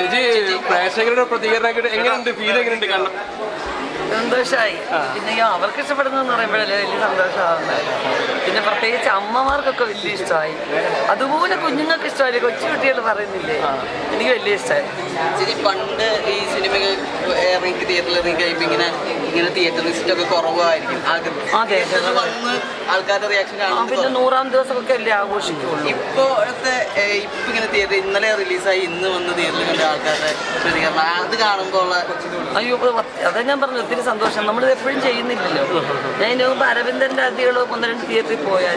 ചേച്ചി പ്രേക്ഷകരുടെ പ്രതികരണം എങ്ങനെയുണ്ട്? ഫീൽ എങ്ങനെയുണ്ട്? കാരണം സന്തോഷമായി പിന്നെ ഈ അവർക്ക് ഇഷ്ടപ്പെടുന്നതെന്ന് പറയുമ്പോഴല്ലേ വലിയ സന്തോഷമാകുന്നത് പിന്നെ പ്രത്യേകിച്ച് അമ്മമാർക്കൊക്കെ വലിയ ഇഷ്ടമായി. അതുപോലെ കുഞ്ഞുങ്ങൾക്ക് ഇഷ്ടമായി. കൊച്ചു കുട്ടികൾ പറയുന്നില്ലേ? എനിക്ക് വലിയ ഇഷ്ടമായി. ശരി പണ്ട് ഈ സിനിമ ഇറങ്ങി തിയേറ്ററിൽ ഇറങ്ങി കഴിയുമ്പോൾ ഇങ്ങനെ ഇങ്ങനെ തിയേറ്റർ ഒക്കെ കുറവായിരിക്കും. വന്ന് ആൾക്കാരുടെ റിയാക്ഷൻ ആണ് പിന്നെ നൂറാം ദിവസമൊക്കെ അല്ലേ ആഘോഷിക്കുള്ളൂ. ഇപ്പോഴത്തെ ഇപ്പൊ ഇങ്ങനെ തിയേറ്റർ ഇന്നലെ റിലീസായി ഇന്ന് വന്ന് തിയേറ്ററിൽ കണ്ട ആൾക്കാരുടെ പ്രതികരണം. അത് കാണുമ്പോൾ അയ്യോ അതാ ഞാൻ പറഞ്ഞു ഒത്തിരി സന്തോഷം നമ്മൾ എപ്പോഴും ചെയ്യുന്നില്ലല്ലോ ഞാൻ ഇനി മുമ്പ് അരവിന്ദന്റെ അതികളോ ഒന്ന് രണ്ട് തിയേറ്ററിൽ പോയാൽ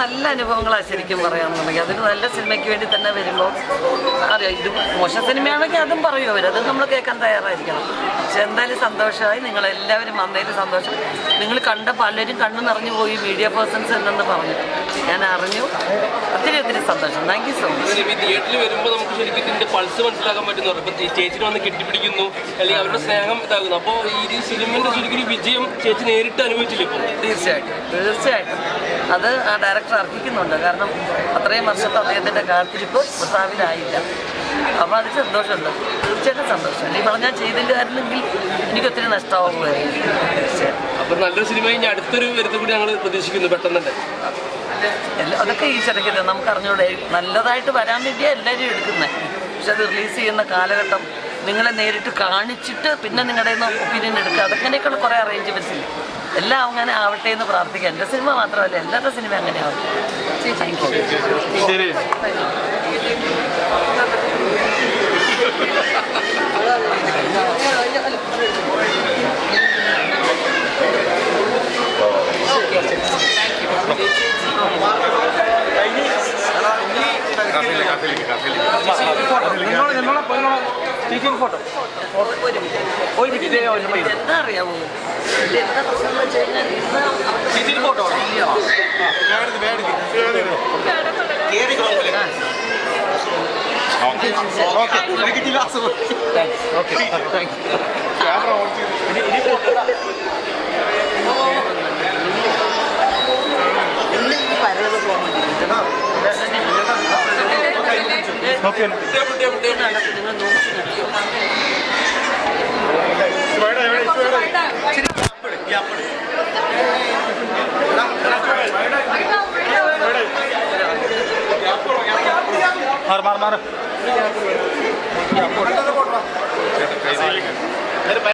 നല്ല അനുഭവങ്ങളാണ് ശരിക്കും പറയാന്നുണ്ടെങ്കിൽ അതൊരു നല്ല സിനിമയ്ക്ക് വേണ്ടി തന്നെ വരുമ്പോൾ അറിയാം ഇത് മോശം സിനിമയാണെങ്കിൽ അതും പറയും അവർ അത് നമ്മൾ കേൾക്കാൻ തയ്യാറായിരിക്കണം. പക്ഷെ എന്തായാലും സന്തോഷമായി. നിങ്ങളെല്ലാവരും വന്നതിൽ സന്തോഷം. നിങ്ങൾ കണ്ട പലരും കണ്ണു നിറഞ്ഞു പോയി മീഡിയ പേഴ്സൺസ് എന്നെന്ന് പറഞ്ഞു. ഞാൻ അറിഞ്ഞു. ഒത്തിരി ഒത്തിരി സന്തോഷം. താങ്ക് യു സോ മച്ച് തിയേറ്ററിൽ വരുമ്പോൾ നമുക്ക് ശരിക്കും ഇതിന്റെ പൾസ് മനസ്സിലാക്കാൻ പറ്റുന്നു. ഇപ്പൊ ചേച്ചിനെ വന്ന് കെട്ടിപ്പിടിക്കുന്നു. അല്ലെങ്കിൽ അവരുടെ സ്നേഹം ഇതാകുന്നു. അപ്പോൾ ഈ സിനിമന്റെ ശരിക്കും വിജയം ചേച്ചി നേരിട്ട് അനുഭവിച്ചില്ല ഇപ്പോൾ തീർച്ചയായിട്ടും. തീർച്ചയായിട്ടും. അത് ആ ഡയറക്ടർ അർഹിക്കുന്നുണ്ട്. കാരണം അത്രയും വർഷത്തെ അദ്ദേഹത്തിന്റെ കാത്തിരിപ്പ് പ്രസ്താവിനായില്ല. അപ്പോൾ അതിൽ സന്തോഷമുണ്ട്. തീർച്ചയായിട്ടും സന്തോഷം. ഈ പറഞ്ഞാൽ ചെയ്തില്ലായിരുന്നെങ്കിൽ എനിക്കൊത്തിരി നഷ്ടമാകുമായിരുന്നു തീർച്ചയായിട്ടും. അപ്പോൾ നല്ലൊരു സിനിമ ഇനി അടുത്തൊരു വരുത്തും കൂടി ഞങ്ങൾ പ്രതീക്ഷിക്കുന്നു പെട്ടെന്ന് തന്നെ. അതൊക്കെ ഈ ചെറുക്കില്ല നമുക്ക് അറിഞ്ഞൂടെ. നല്ലതായിട്ട് വരാൻ വേണ്ടിയാണ് എല്ലാവരും എടുക്കുന്നത് പക്ഷെ അത് റിലീസ് ചെയ്യുന്ന കാലഘട്ടം നിങ്ങളെ നേരിട്ട് കാണിച്ചിട്ട് പിന്നെ നിങ്ങളുടെ ഒപ്പീനിയൻ എടുക്കുക. അതങ്ങനെയൊക്കെയുള്ള കുറേ അറേഞ്ച്മെന്റ്സ് ഇല്ല? എല്ലാം അങ്ങനെ ആവട്ടെ എന്ന് പ്രാർത്ഥിക്കാം. എന്റെ സിനിമ മാത്രമല്ല എല്ലാവരുടെ സിനിമ അങ്ങനെ ആവട്ടെ. താങ്ക് യു ശരി എന്താ അറിയാമോ എന്താ പ്രശ്നം എന്ന് വെച്ച് കഴിഞ്ഞാൽ ഇന്ന് ഇന്ന് ഈ പരത് നിങ്ങൾ നോക്കി മാറി മാറി മാറി.